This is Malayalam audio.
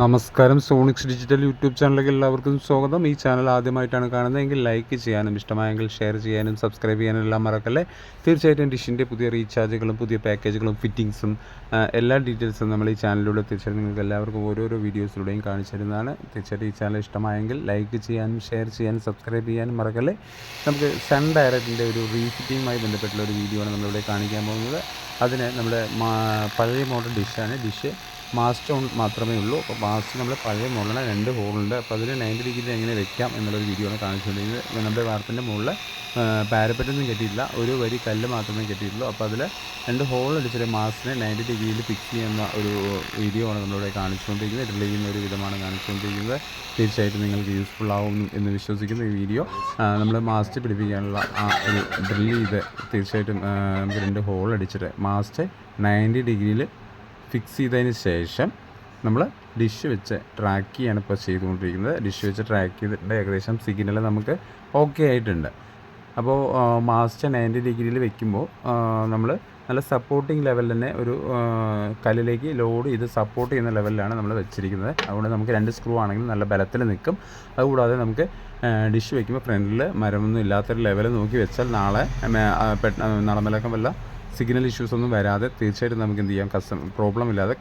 നമസ്കാരം. സോണിക്സ് ഡിജിറ്റൽ യൂട്യൂബ് ചാനലിലേക്ക് എല്ലാവർക്കും സ്വാഗതം. ഈ ചാനൽ ആദ്യമായിട്ടാണ് കാണുന്നതെങ്കിൽ ലൈക്ക് ചെയ്യാനും ഇഷ്ടമായെങ്കിൽ ഷെയർ ചെയ്യാനും സബ്സ്ക്രൈബ് ചെയ്യാനും എല്ലാം മറക്കല്ലേ? തീർച്ചയായിട്ടും ഡിഷിന്റെ പുതിയ റീചാർജുകളും പുതിയ പാക്കേജുകളും ഫിറ്റിങ്സും എല്ലാ ഡീറ്റെയിൽസും നമ്മൾ ഈ ചാനലിലൂടെ തീർച്ചയായിട്ടും നിങ്ങൾക്ക് എല്ലാവർക്കും ഓരോരോ വീഡിയോസിലൂടെയും കാണിച്ചു തരുന്നതാണ്. തീർച്ചയായിട്ടും ഈ ചാനൽ ഇഷ്ടമായെങ്കിൽ ലൈക്ക് ചെയ്യാനും ഷെയർ ചെയ്യാനും സബ്സ്ക്രൈബ് ചെയ്യാനും മറക്കല്ലേ? നമുക്ക് സൺ ഡയറക്റ്റിന്റെ ഒരു റീഫിറ്റിങ്ങുമായി ബന്ധപ്പെട്ടുള്ള ഒരു വീഡിയോ ആണ് നമ്മളിവിടെ കാണിക്കാൻ പോകുന്നത്. അതിന് നമ്മുടെ പഴയ മോഡൽ ഡിഷാണ് ഡിഷ് മാസ്റ്റ് ഓൺ മാത്രമേ ഉള്ളൂ. അപ്പോൾ മാസ്റ്റ് നമ്മൾ പഴയ മോഡലാണ് രണ്ട് ഹോളുണ്ട് അപ്പോൾ അതിൽ നയന്റി ഡിഗ്രി എങ്ങനെ വെക്കാം എന്നുള്ളൊരു വീഡിയോ ആണ് കാണിച്ചുകൊണ്ടിരിക്കുന്നത്. നമ്മുടെ വാർപ്പിന്റെ മുകളിൽ പാരപ്പറ്റൊന്നും കെട്ടിയിട്ടില്ല. ഒരു വരി കല്ല് മാത്രമേ കെട്ടിയിട്ടുള്ളൂ. അപ്പോൾ അതിൽ രണ്ട് ഹോൾ അടിച്ചിട്ട് മാസ്റ്റിനെ നയന്റി ഡിഗ്രിയിൽ ഫിക്സ് ചെയ്യുന്ന ഒരു വീഡിയോ ആണ് നമ്മളിവിടെ കാണിച്ചുകൊണ്ടിരിക്കുന്നത്. ഡ്രിൽ ചെയ്യുന്ന ഒരു വിധമാണ് കാണിച്ചുകൊണ്ടിരിക്കുന്നത്. തീർച്ചയായിട്ടും നിങ്ങൾക്ക് യൂസ്ഫുൾ ആവും എന്ന് വിശ്വസിക്കുന്ന ഈ വീഡിയോ നമ്മൾ മാസ്റ്റ് പിടിപ്പിക്കാനുള്ള ആ ഒരു ഡ്രിൽ ചെയ്ത് തീർച്ചയായിട്ടും നമുക്ക് രണ്ട് ഹോൾ അടിച്ചിട്ട് മാസ്റ്റ് നയന്റി ഡിഗ്രിയിൽ ഫിക്സ് ചെയ്തതിന് ശേഷം നമ്മൾ ഡിഷ് വെച്ച് ട്രാക്ക് ചെയ്യാണ് ഇപ്പോൾ ചെയ്തുകൊണ്ടിരിക്കുന്നത്. ഡിഷ് വെച്ച് ട്രാക്ക് ചെയ്തിട്ട് ഏകദേശം സിഗ്നൽ നമുക്ക് ഓക്കെ ആയിട്ടുണ്ട്. അപ്പോൾ മാസ്റ്റർ നയന്റി ഡിഗ്രിയിൽ വെക്കുമ്പോൾ നമ്മൾ നല്ല സപ്പോർട്ടിങ് ലെവലിൽ തന്നെ ഒരു കല്ലിലേക്ക് ലോഡ് ചെയ്ത് സപ്പോർട്ട് ചെയ്യുന്ന ലെവലിലാണ് നമ്മൾ വെച്ചിരിക്കുന്നത്. അതുകൊണ്ട് നമുക്ക് രണ്ട് സ്ക്രൂ ആണെങ്കിലും നല്ല ബലത്തിൽ നിൽക്കും. അതുകൂടാതെ നമുക്ക് ഡിഷ് വെക്കുമ്പോൾ ഫ്രണ്ടിൽ മരമൊന്നും ഇല്ലാത്തൊരു ലെവൽ നോക്കി വെച്ചാൽ നാളെ നടമലക്കം വല്ല സിഗ്നൽ ഇഷ്യൂസ് ഒന്നും വരാതെ തീർച്ചയായിട്ടും നമുക്ക് എന്ത് ചെയ്യാം? കസ്റ്റം പ്രോബ്ലം ഇല്ലാതെ